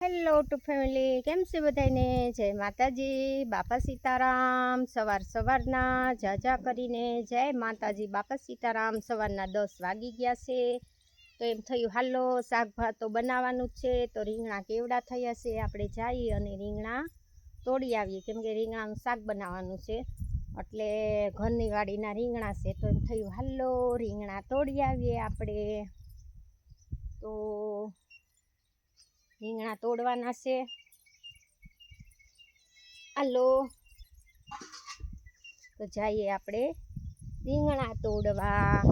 Hello two family કેમ છે બધાને જય માતાજી. બાપા સીતારામ સવાર સવારના જાજા કરીને જય માતાજી. બાપા સીતારામ સવારના દસ વાગી ગયા છે. તો એમ થયું, હાલો શાક ભાત તો બનાવવાનું છે. તો રીંગણા કેવડા થયા છે? આપણે જઈએ અને રીંગણા તોડી આવીએ. કેમ કે રીંગણાનું શાક બનાવવાનું છે. એટલે ઘરની વાડીના રીંગણા છે. તો એમ થયું, હાલો, રીંગણા તોડી આવીએ આપણે. તો રીંગણા તોડવાના છે. હાલો. તો જઈએ આપણે રીંગણા તોડવા.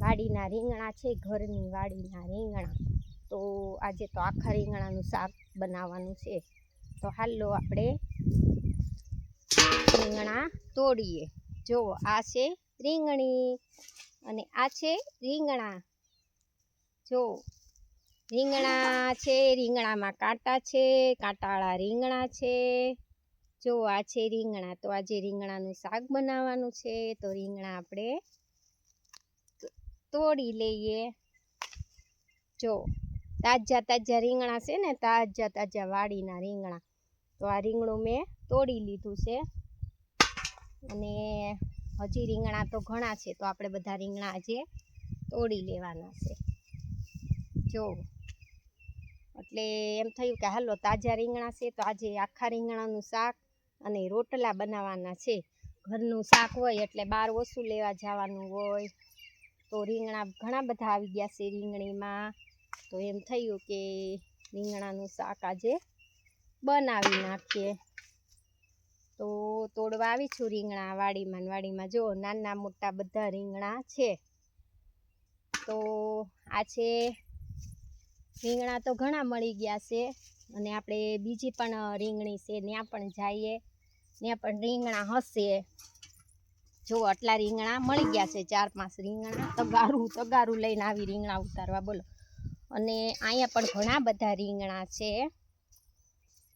વાડીના રીંગણા છે, ઘરની વાડીના રીંગણા. તો આજે તો આખા રીંગણાનું શાક બનાવવાનું છે. તો હાલો આપણે રીંગણા તોડીએ. જો આ છે રીંગણી અને આ છે રીંગણા. જો રીંગણા છે, રીંગણામાં કાંટા છે, કાંટાવાળા રીંગણા છે. જો આ છે રીંગણા, તો આજે રીંગણાનું શાક બનાવવાનું છે. તો રીંગણા આપણે તોડી લઈએ. જો તાજા તાજા રીંગણા છે ને, તાજા તાજા વાડીના રીંગણા. તો આ રીંગણું મેં તોડી લીધું છે. અને હજી રીંગણા તો ઘણા છે, તો આપણે બધા રીંગણા આજે તોડી લેવાના છે. જો એટલે એમ થયું કે હાલો તાજા રીંગણા છે તો આજે આખા રીંગણાનું શાક અને રોટલા બનાવવાના છે. ઘરનું શાક હોય એટલે બહાર ઓછું લેવા જવાનું હોય તો રીંગણા ઘણા બધા આવી ગયા છે રીંગણીમાં. તો એમ થયું કે રીંગણાનું શાક આજે બનાવી નાખીએ. તો તોડવા આવી છું રીંગણા વાડીમાં વાડીમાં જો નાના મોટા બધા રીંગણા છે. તો આ છે રીંગણા તો ઘણા મળી ગયા છે. અને આપણે બીજી પણ રીંગણી છે, ત્યાં પણ જઈએ. ત્યાં પણ રીંગણા હશે. જો આટલા રીંગણા મળી ગયા છે, ચાર પાંચ રીંગણા. તગારું તગારું લઈને આવી રીંગણા ઉતારવા, બોલો. અને અહીંયા પણ ઘણા બધા રીંગણા છે.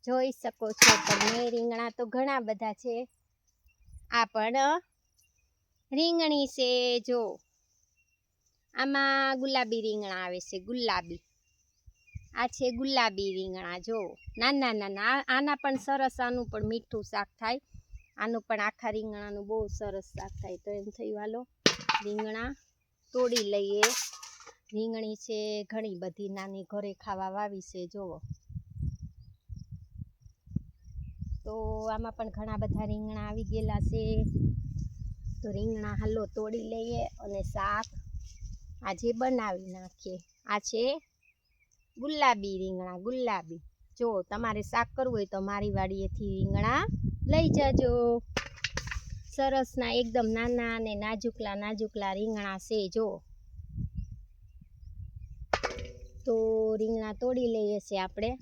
જોઈ શકો છો તમે, રીંગણા તો ઘણા બધા છે. આ પણ રીંગણી છે, જો. આમાં ગુલાબી રીંગણા આવે છે, ગુલાબી. આ છે ગુલાબી રીંગણા, જો. નાના નાના આના પણ સરસ, આનું પણ મીઠું શાક થાય. આનું પણ આખા રીંગણાનું બહુ સરસ શાક થાય. તો એમ થયું, હાલો, રીંગણા તોડી લઈએ. રીંગણી છે ઘણી બધી, નાની ઘરે ખાવા વાવી છે, જુઓ. તો આમાં પણ ઘણા બધા રીંગણા આવી ગયેલા છે. તો રીંગણા હાલો તોડી લઈએ અને શાક આજે બનાવી નાખીએ. આ છે ગુલાબી રીંગણા, ગુલાબી. જો તમારે શાક કરવું હોય તો મારી વાડીએથી રીંગણા લઈ જજો. સરસના એકદમ નાના અને નાજુકલા નાજુકલા રીંગણા છે, જો. તો રીંગણા તોડી લઈએ છે આપણે.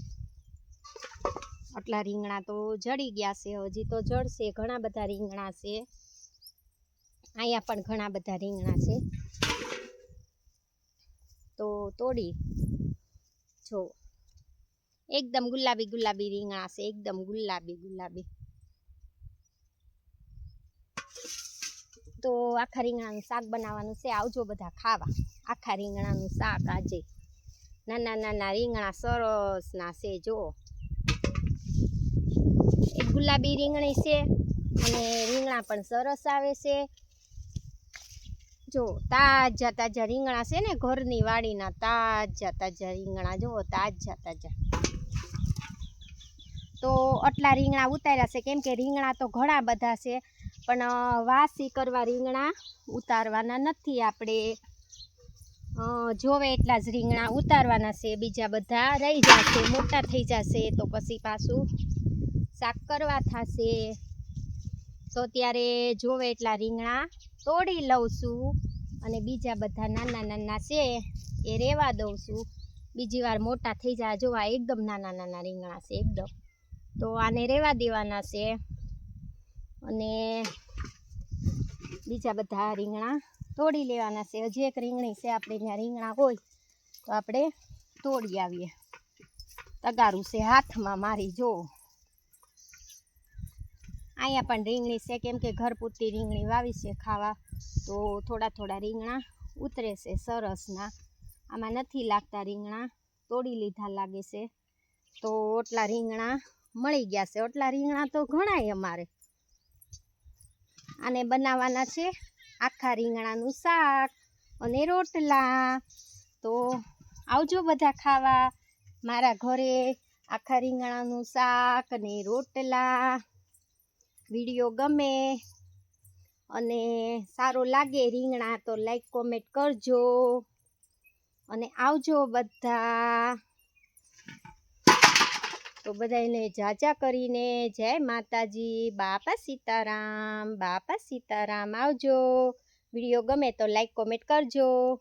આટલા રીંગણા તો જડી ગયા છે, હજી તો જડશે, ઘણા બધા રીંગણા છે. અહીંયા પણ ઘણા બધા રીંગણા છે. તો તોડી. જો એકદમ ગુલાબી ગુલાબી રીંગણા છે એકદમ ગુલાબી ગુલાબી. તો આખા રીંગણાનું શાક બનાવવાનું છે, આવજો બધા ખાવા. આખા રીંગણાનું શાક આજે. નાના નાના રીંગણા સરસના છે, જો. એક ગુલાબી રીંગણી છે, અને રીંગણા પણ સરસ આવે છે. જો તાજા તાજા રીંગણા છે ને ઘરની વાડીના તાજા તાજા રીંગણા, જુઓ તાજા તાજા. તો આટલા રીંગણા ઉતાર્યા છે, કેમ કે રીંગણા તો ઘણા બધા છે, પણ વાસી કરવા રીંગણા ઉતારવાના નથી આપણે. જોવે એટલા જ રીંગણા ઉતારવાના છે, બીજા બધા રહી જશે, મોટા થઈ જશે, તો પછી પાછું શાક કરવા થશે. તો ત્યારે જોવે એટલા રીંગણા તોડી લઉં છું અને બીજા બધા નાના નાના છે એ રહેવા દઉં છું. બીજી વાર મોટા થઈ જાય જો આ એકદમ નાના નાના રીંગણા છે એકદમ. તો આને રહેવા દેવાના છે અને બીજા બધા રીંગણા તોડી લેવાના છે. હજી એક રીંગણી છે આપણે ત્યાં રીંગણા હોય તો આપણે તોડી આવીએ. તગારું છે હાથમાં મારી, જો. અહીંયા પણ રીંગણી છે, કેમ કે ઘર પૂરતી રીંગણી વાવી છે ખાવા. તો થોડા થોડા રીંગણા ઉતરે છે સરસના. આમાં નથી લાગતા રીંગણા, તોડી લીધા લાગે છે. તો ઓટલા રીંગણા મળી ગયા છે. ઓટલા રીંગણા તો ઘણાય અમારે. આને બનાવવાના છે આખા રીંગણાનું શાક અને રોટલા. તો આવજો બધા ખાવા. મારા ઘરે આખા રીંગણાનું શાક અને રોટલા. વીડિયો ગમે અને સારો લાગે રીંગણા તો લાઈક કોમેન્ટ કરજો. અને આવજો બધા. તો બધાને જાજા કરીને જય માતાજી. બાપા સીતારામ બાપા સીતારામ. આવજો. વીડિયો ગમે તો લાઈક કોમેન્ટ કરજો.